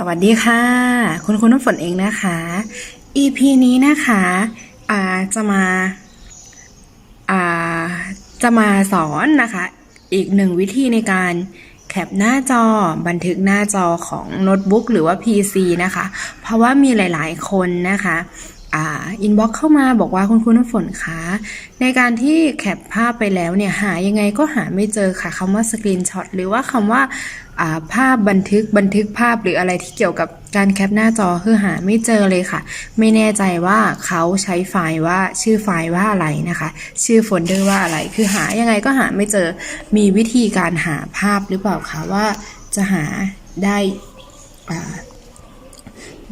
สวัสดีค่ะ คุณคุณน้ำฝนเองนะคะ EP นี้นะคะอาจะมาอาจะมาสอนนะคะ อีกหนึ่งวิธีในการแคปหน้าจอบันทึกหน้าจอของโน้ตบุ๊กหรือว่า PC นะคะ เพราะว่ามีหลาย ๆ คนนะคะ อินบ็อกเข้ามาบอกว่าคุณคุณน้ำฝนคะในการที่แคปภาพไปแล้วเนี่ยหายังไงก็หาไม่เจอค่ะคำว่าสกรีนช็อตหรือว่าคำว่าภาพบันทึกบันทึกภาพหรืออะไรที่เกี่ยวกับการแคปหน้าจอคือหาไม่เจอเลยค่ะ ไม่แน่ใจว่าเขาใช้ไฟล์ว่าชื่อไฟล์ว่าอะไรนะคะ ชื่อโฟลเดอร์ว่าอะไร คือหายังไงก็หาไม่เจอมีวิธีการหาภาพหรือเปล่าคะว่าจะหาได้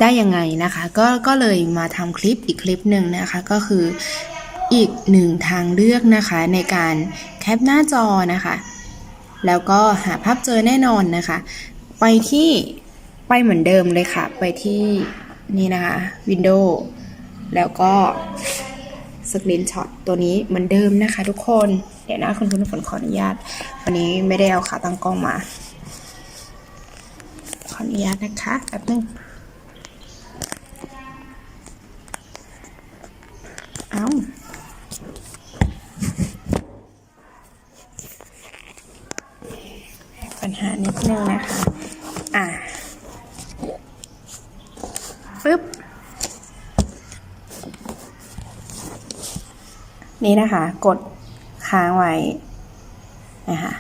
ได้ยังไงนะคะ ก็ก็เลยมาทำคลิปอีกคลิปหนึ่งนะคะก็คืออีกหนึ่งทางเลือกนะคะในการแคปหน้าจอนะคะ แล้วก็หาภาพเจอแน่นอนนะคะ ไปที่ไปเหมือนเดิมเลยค่ะ ไปที่นี่นะคะ Windows แล้วก็สกรีนช็อตตัวนี้เหมือนเดิมนะคะ ทุกคนเดี๋ยวนะคุณคุณฝนขออนุญาต วันนี้ไม่ได้เอาขาตั้งกล้องมา ขออนุญาตนะคะแป๊บนึง เอาปัญหานิดนึงนะคะ อะปึ๊บ นี่นะคะ กดค้างไว้นะคะ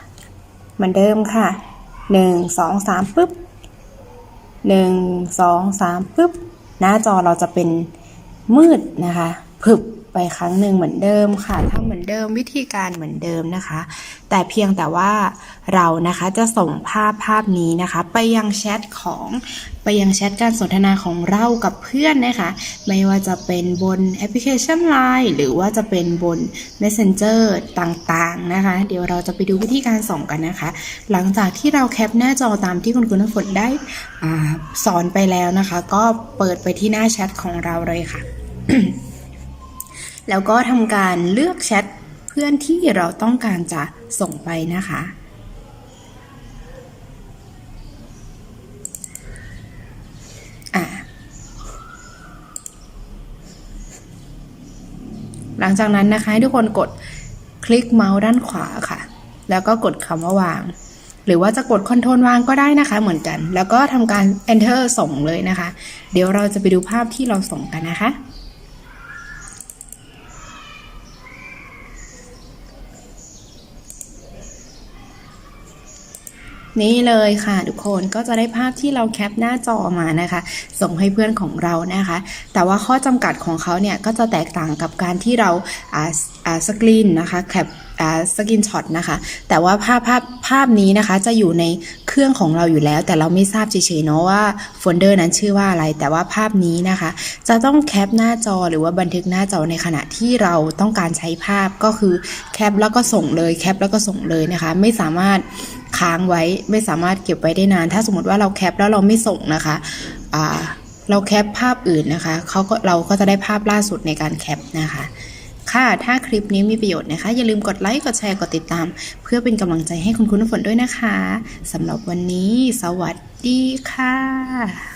เหมือนเดิมค่ะหนึ่งสองสามปึ๊บหนึ่งสองสามปึ๊บ หน้าจอเราจะเป็นมืดนะคะผึบ ไปครั้งหนึ่งเหมือนเดิมค่ะทำเหมือนเดิมวิธีการเหมือนเดิมนะคะ แต่เพียงแต่ว่าเรานะคะจะส่งภาพภาพนี้นะคะ ไปยังแชทของไปยังแชทการสนทนาของเรากับเพื่อนนะคะ ไม่ว่าจะเป็นบนแอปพลิเคชัน Line หรือว่าจะเป็นบน Messenger ต่างๆนะคะ เดี๋ยวเราจะไปดูวิธีการส่งกันนะคะ หลังจากที่เราแคปหน้าจอตามที่คุณคุณน้ำฝนได้อสอนไปแล้วนะคะ ก็เปิดไปที่หน้าแชทของเราเลยค่ะ แล้วก็ทำการเลือกแชทเพื่อนที่เราต้องการจะส่งไปนะคะ หลังจากนั้นนะคะให้ทุกคนกดคลิกเมาส์ด้านขวาค่ะ แล้วก็กดคำว่าวาง หรือว่าจะกดคอนโทรลวางก็ได้นะคะเหมือนกัน แล้วก็ทำการ enter ส่งเลยนะคะ เดี๋ยวเราจะไปดูภาพที่เราส่งกันนะคะ นี่เลยค่ะทุกคนก็จะได้ภาพที่เราแคปหน้าจอมานะคะ ส่งให้เพื่อนของเรานะคะ แต่ว่าข้อจำกัดของเขาเนี่ยก็จะแตกต่างกับการที่เราสกรีนนะคะแคปสกรีนช็อตนะคะ แต่ว่าภาพภาพภาพนี้นะคะจะอยู่ในเครื่องของเราอยู่แล้ว แต่เราไม่ทราบเฉยๆเนาะว่าโฟลเดอร์นั้นชื่อว่าอะไร แต่ว่าภาพนี้นะคะ จะต้องแคปหน้าจอหรือว่าบันทึกหน้าจอในขณะที่เราต้องการใช้ภาพก็คือแคปแล้วก็ส่งเลยแคปแล้วก็ส่งเลยนะคะ ไม่สามารถ ค้างไว้ไม่สามารถเก็บไว้ได้นาน ถ้าสมมติว่าเราแคปแล้วเราไม่ส่งนะคะอ่าเราแคปภาพอื่นนะคะเขาก็เราก็จะได้ภาพล่าสุดในการแคปนะคะ ค่ะถ้าคลิปนี้มีประโยชน์นะคะ อย่าลืมกดไลค์กดแชร์กดติดตาม เพื่อเป็นกำลังใจให้คุณคุณฝนด้วยนะคะสำหรับวันนี้ สวัสดีค่ะ